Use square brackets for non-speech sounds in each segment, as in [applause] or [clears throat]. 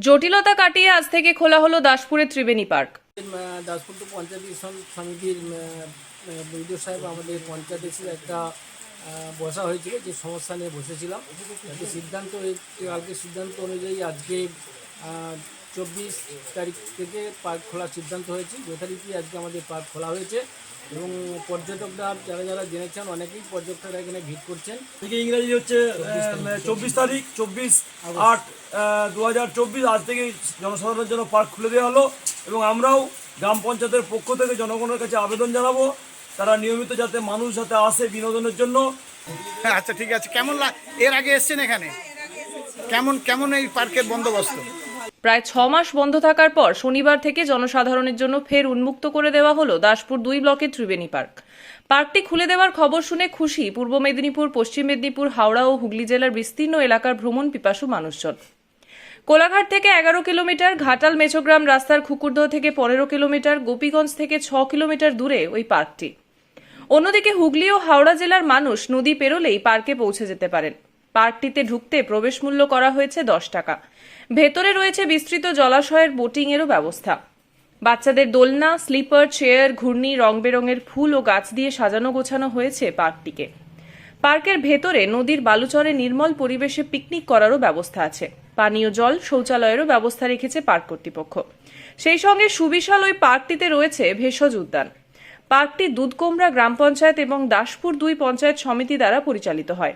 জটিলতা কাটিয়ে আজ থেকে খোলা হলো দাসপুরের ত্রিবেণী পার্ক। দাসপুর সম- সমিতির বিডিও সাহেব আমাদের পঞ্চায়েত একটা বসা হয়েছিল, যে সমস্যা নিয়ে বসেছিলাম। একটা সিদ্ধান্ত কালকে সিদ্ধান্ত অনুযায়ী আজকে চব্বিশ তারিখ থেকে পার্ক খোলার সিদ্ধান্ত হয়েছে। যথারীতি আজকে আমাদের পার্ক খোলা হয়েছে। এবং পর্যটকরা যারা যারা জেনেছেন অনেকেই পর্যটকরা এখানে ভিড় করছেন। থেকে ইংরেজি হচ্ছে চব্বিশ তারিখ। চব্বিশ আট দু হাজার চব্বিশ আজ থেকে জনসাধারণের জন্য পার্ক খুলে দেওয়া হলো এবং আমরাও গ্রাম পঞ্চায়েতের পক্ষ থেকে জনগণের কাছে আবেদন জানাব। তারা নিয়মিত যাতে মানুষ যাতে আসে বিনোদনের জন্য। হ্যাঁ, আচ্ছা ঠিক আছে। কেমন লাগ এর আগে এসছেন এখানে? কেমন কেমন এই পার্কের বন্দোবস্ত? প্রায় ছ মাস বন্ধ থাকার পর শনিবার থেকে জনসাধারণের জন্য ফের উন্মুক্ত করে দেওয়া হলো দাসপুর দুই ব্লকের ত্রিবেণী পার্ক। পার্কটি খুলে দেওয়ার খবর শুনে খুশি পূর্ব মেদিনীপুর, পশ্চিম মেদিনীপুর, হাওড়া ও হুগলি জেলার বিস্তীর্ণ এলাকার ভ্রমণ পিপাসু মানুষজন। কোলাঘাট থেকে এগারো কিলোমিটার, ঘাটাল মেচোগ্রাম রাস্তার খুকুরদহ থেকে পনেরো কিলোমিটার, গোপীগঞ্জ থেকে ছ কিলোমিটার দূরে ওই পার্কটি। অন্যদিকে হুগলি ও হাওড়া জেলার মানুষ নদী পেরোলেই পার্কে পৌঁছে যেতে পারেন। পার্কটিতে ঢুকতে প্রবেশ মূল্য করা হয়েছে দশ টাকা। ভেতরে রয়েছে বিস্তৃত জলাশয়ের বোটিংয়েরও ব্যবস্থা। বাচ্চাদের দোলনা স্লিপার চেয়ার ঘূর্ণি রং বেরঙের ফুল ও গাছ দিয়ে সাজানো গোছানো হয়েছে পার্কটিকে। পার্কের ভেতরে নদীর বালুচরে নির্মল পরিবেশে পিকনিক করারও ব্যবস্থা আছে। পানীয় জল, শৌচালয়েরও ব্যবস্থা রেখেছে পার্ক কর্তৃপক্ষ। সেই সঙ্গে সুবিশাল ওই পার্কটিতে রয়েছে ভেষজ উদ্যান। পার্কটি দুধকুমড়া গ্রাম পঞ্চায়েত এবং দাসপুর দুই পঞ্চায়েত সমিতি দ্বারা পরিচালিত হয়।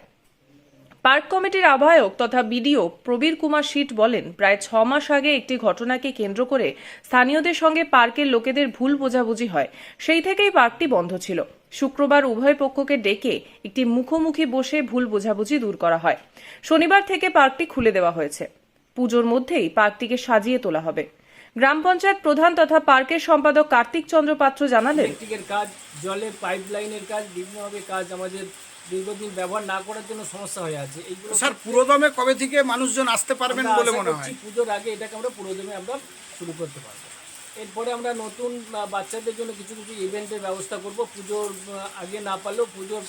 পার্ক কমিটির আহ্বায়ক তথা বিডিও প্রবীর কুমার শীট বলেন, প্রায় ছ মাস আগে একটি ঘটনাকে কেন্দ্র করে স্থানীয়দের সঙ্গে পার্কের লোকেদের ভুল বোঝাবুঝি হয়। সেই থেকেই পার্কটি বন্ধ ছিল। শুক্রবার উভয় পক্ষকে ডেকে একটি মুখোমুখি বসে ভুল বোঝাবুঝি দূর করা হয়। শনিবার থেকে পার্কটি খুলে দেওয়া হয়েছে। পুজোর মধ্যেই পার্কটিকে সাজিয়ে তোলা হবে। গ্রাম পঞ্চায়েত প্রধান তথা পার্কের সম্পাদক কার্তিক চন্দ্র পাত্র জানালেন কাজ, জলের পাইপ লাইনের কাজ, বিভিন্নভাবে কাজ আমাদের দীর্ঘদিন ব্যবহার না করার জন্য সমস্যা হয়ে আছে। এইগুলো স্যার পুরোদমে কবে থেকে মানুষজন আসতে পারবেন বলে মনে হয়? পুজোর আগে এটাকে আমরা পুরোদমে আমরা শুরু করতে পারব। এরপরে আমরা নতুন বাচ্চাদের জন্য কিছু কিছু ইভেন্টের ব্যবস্থা করব। পুজোর আগে না পারলেও পুজোর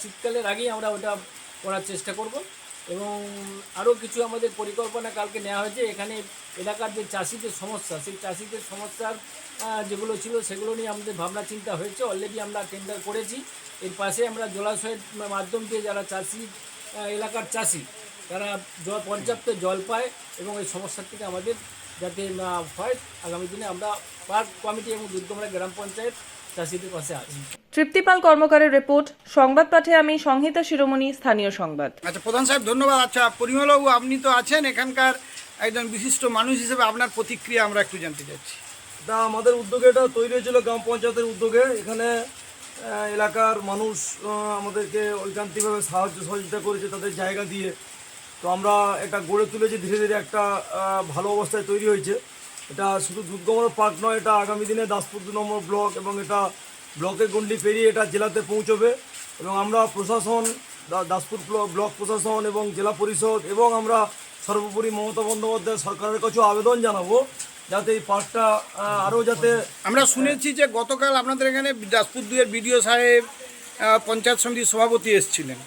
শীতকালের আগেই আমরা ওটা করার চেষ্টা করব। এবং আরও কিছু আমাদের পরিকল্পনা কালকে নেওয়া হয়েছে। এখানে এলাকার যে চাষিদের সমস্যা সেই চাষিদের সমস্যার যেগুলো ছিল সেগুলো নিয়ে আমাদের ভাবনা চিন্তা হয়েছে। অলরেডি আমরা টেন্ডার করেছি। এর পাশে আমরা জলাশয়ের মাধ্যম দিয়ে যারা চাষি এলাকার চাষি তারা জল পর্যাপ্ত জল পায় এবং এই সমস্যার থেকে আমাদের যাতে না হয় আগামী দিনে আমরা পার্ক কমিটি এবং দুর্গমরা গ্রাম পঞ্চায়েত চাষিদের পাশে আছি। তৃপ্তিপাল কর্মকারের রিপোর্ট সংবাদ পাঠে আমি সংহিতা শিরোমণি স্থানীয় সংবাদ। আচ্ছা প্রধান সাহেব ধন্যবাদ। আচ্ছা পরিমলবাবু আপনি তো আছেন এখানকার একজন বিশিষ্ট মানুষ হিসেবে আপনার প্রতিক্রিয়া আমরা একটু জানতে চাচ্ছি। এটা আমাদের উদ্যোগে এটা তৈরি হয়েছিল গ্রাম পঞ্চায়েতের উদ্যোগে। এখানে এলাকার মানুষ আমাদেরকে ঐকান্তিকভাবে সাহায্য সহযোগিতা করেছে তাদের জায়গা দিয়ে। তো আমরা এটা গড়ে তুলেছি, ধীরে ধীরে একটা ভালো অবস্থায় তৈরি হয়েছে। এটা শুধু দুর্গমর পার্ক নয়, এটা আগামী দিনে দাসপুর দু নম্বর ব্লক এবং এটা ব্লকের গণ্ডি পেরিয়ে এটা জেলাতে পৌঁছবে। এবং আমরা প্রশাসন দাসপুর ব্লক প্রশাসন এবং জেলা পরিষদ এবং আমরা সর্বোপরি মমতা বন্দ্যোপাধ্যায় সরকারের কাছেও আবেদন জানাব যাতে এই পার্কটা আরও যাতে আমরা শুনেছি যে গতকাল আপনাদের এখানে দাসপুর দুয়ের বিডিও সাহেব পঞ্চায়েত সমিতির সভাপতি এসেছিলেন। এই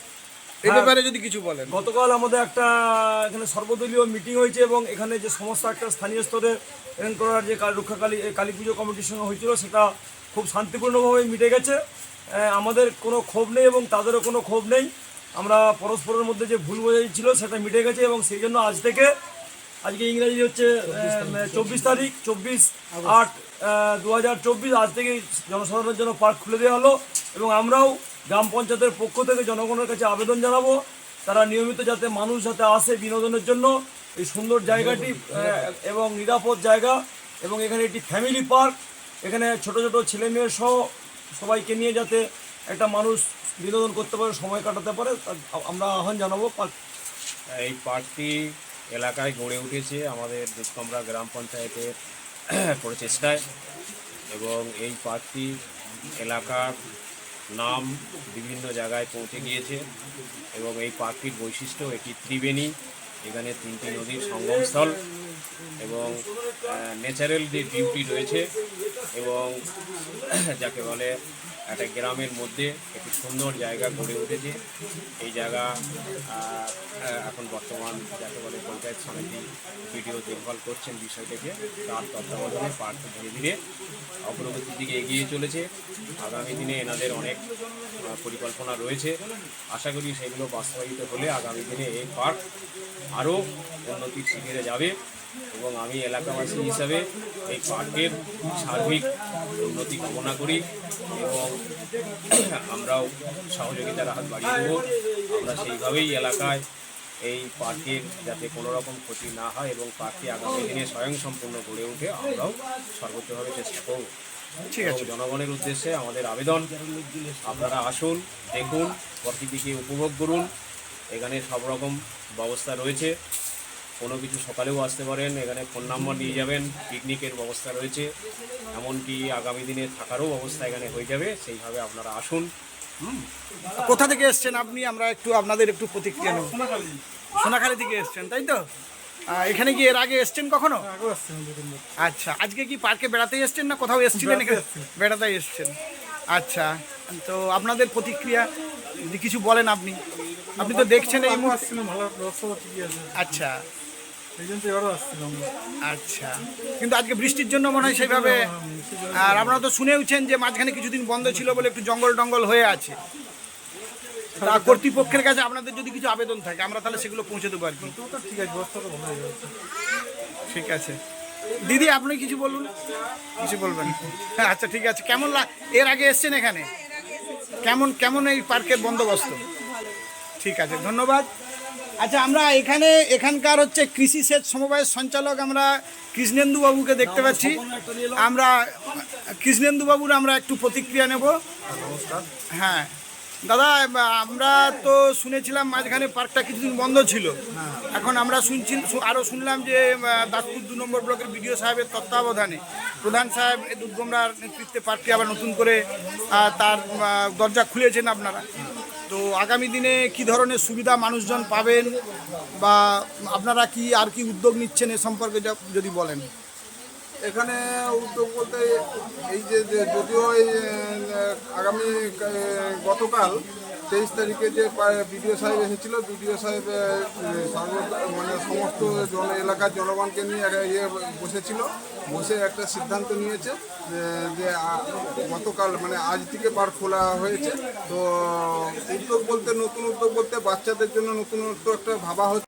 হ্যাঁ। ব্যাপারে যদি কিছু বলেন। গতকাল আমাদের একটা এখানে সর্বদলীয় মিটিং হয়েছে এবং এখানে যে সমস্ত একটা স্থানীয় স্তরে করার যে কাল- রক্ষাকালী এই কালী পুজো কমিটির সঙ্গে হয়েছিল সেটা খুব শান্তিপূর্ণভাবে মিটে গেছে। আমাদের কোনো ক্ষোভ নেই এবং তাদেরও কোনো ক্ষোভ নেই। আমরা পরস্পরের মধ্যে যে ভুল বোঝাই ছিল সেটা মিটে গেছে এবং সেই জন্য আজ থেকে আজকে ইংরেজি হচ্ছে চব্বিশ তারিখ। চব্বিশ আট দু হাজার চব্বিশ। আজ থেকে জনসাধারণের জন্য পার্ক খুলে দেওয়া হলো এবং আমরাও গ্রাম পঞ্চায়েতের পক্ষ থেকে জনগণের কাছে আবেদন জানাব। তারা নিয়মিত যাতে মানুষ যাতে আসে বিনোদনের জন্য। এই সুন্দর জায়গাটি এবং নিরাপদ জায়গা এবং এখানে একটি ফ্যামিলি পার্ক। এখানে ছোট ছোট ছেলে মেয়ে সহ সবাইকে নিয়ে যাতে একটা মানুষ বিনোদন করতে পারে সময় কাটাতে পারে আমরা আহ্বান জানাব পার্ক এই পার্কটি এলাকায় গড়ে উঠেছে আমাদের দুষ্কমরা গ্রাম পঞ্চায়েতের [clears throat] প্রচেষ্টায় এবং এই পার্কটি এলাকার নাম বিভিন্ন জায়গায় পৌঁছে গিয়েছে এবং এই পার্কটির বৈশিষ্ট্য এটি ত্রিবেণী, এখানে তিনটি নদীর সঙ্গমস্থল এবং ন্যাচারাল যে বিউটি রয়েছে এবং [clears throat] যাকে বলে একটা গ্রামের মধ্যে একটি সুন্দর জায়গা গড়ে উঠেছে। এই জায়গা এখন বর্তমান যাকে বলে পঞ্চায়েত সমিতি ভিডিও দেখভাল করছেন বিষয়টাকে, তার তত্ত্বাবধানে পার্ক ধীরে ধীরে অগ্রগতির দিকে এগিয়ে চলেছে। আগামী দিনে এনাদের অনেক পরিকল্পনা রয়েছে। আশা করি সেগুলো বাস্তবায়িত হলে আগামী দিনে এই পার্ক আরও উন্নতির শিখরে যাবে। এবং আমি এলাকাবাসী হিসাবে এই পার্কের সার্বিক উন্নতি কামনা করি এবং আমরাও সহযোগিতার হাত বাড়িয়ে দেবো। আমরা সেইভাবেই এলাকায় এই পার্কের যাতে কোনো রকম ক্ষতি না হয় এবং পার্কটি আগামী দিনে স্বয়ংসম্পূর্ণ গড়ে উঠে আমরাও সর্বোচ্চভাবে চেষ্টা করব। ঠিক আছে। জনগণের উদ্দেশ্যে আমাদের আবেদন আপনারা আসুন দেখুন প্রকৃতিকে উপভোগ করুন। এখানে সব রকম ব্যবস্থা রয়েছে। কোনো কিছু সকালেও আসতে পারেন এখানে ফোন নাম্বার নিয়ে যাবেন পিকনিকের ব্যবস্থা রয়েছে এমনকি আগামী দিনে থাকারও ব্যবস্থা এখানে হয়ে যাবে সেইভাবে আপনারা আসুন কোথা থেকে এসছেন আপনি আমরা একটু আপনাদের একটু প্রতিক্রিয়া নেব সোনাখালী থেকে এসছেন তাই তো এখানে কি এর আগে এসছেন কখনো আচ্ছা আজকে কি পার্কে বেড়াতে এসছেন না কোথাও এসছিলেন এখানে বেড়াতে এসছেন আচ্ছা তো আপনাদের প্রতিক্রিয়া যদি কিছু বলেন আপনি আপনি তো দেখছেন এই আচ্ছা এই জন্য এবারও আসছিলাম। আচ্ছা। কিন্তু আজকে বৃষ্টির জন্য মনে হয় সেইভাবে আর আপনারা তো শুনেওছেন যে মাঝখানে কিছুদিন বন্ধ ছিল বলে একটু জঙ্গল টঙ্গল হয়ে আছে। তা কর্তৃপক্ষের কাছে আপনাদের যদি কিছু আবেদন থাকে আমরা তাহলে সেগুলো পৌঁছে দেবো আর কি। ঠিক আছে ঠিক আছে। দিদি আপনি কিছু বলুন? কিছু বলবেন? হ্যাঁ আচ্ছা ঠিক আছে। কেমন এর আগে এসছেন এখানে? কেমন কেমন এই পার্কের বন্দোবস্ত? ঠিক আছে ধন্যবাদ। আচ্ছা আমরা এখানে এখানকার হচ্ছে কৃষি সেচ সমবায়ের সঞ্চালক আমরা কৃষ্ণেন্দু বাবুকে দেখতে পাচ্ছি। আমরা কৃষ্ণেন্দু বাবুর আমরা একটু প্রতিক্রিয়া নেব। হ্যাঁ। দাদা আমরা তো শুনেছিলাম মাঝখানে পার্কটা কিছুদিন বন্ধ ছিল। এখন আমরা শুনছি আরও শুনলাম যে দাসপুর দু নম্বর ব্লকের বিডিও সাহেবের তত্ত্বাবধানে প্রধান সাহেব দুর্গমরার নেতৃত্বে পার্কটি আবার নতুন করে তার দরজা খুলেছেন আপনারা। তো আগামী দিনে কি ধরনের সুবিধা মানুষজন পাবেন বা আপনারা কি আর কি উদ্যোগ নিচ্ছেন এ সম্পর্কে যদি বলেন? এখানে উদ্যোগ বলতে এই যে যদিও এই আগামী গতকাল তেইশ তারিখে যে বিডিও সাহেব এসেছিল, বিডিও সাহেব মানে সমস্ত জন এলাকার জনগণকে নিয়ে ইয়ে বসেছিল, বসে একটা সিদ্ধান্ত নিয়েছে যে- যে গতকাল মানে আজ থেকে পার খোলা হয়েছে। তো উদ্যোগ বলতে, নতুন উদ্যোগ বলতে বাচ্চাদের জন্য নতুন নতুনত্ব একটা ভাবা হচ্ছে।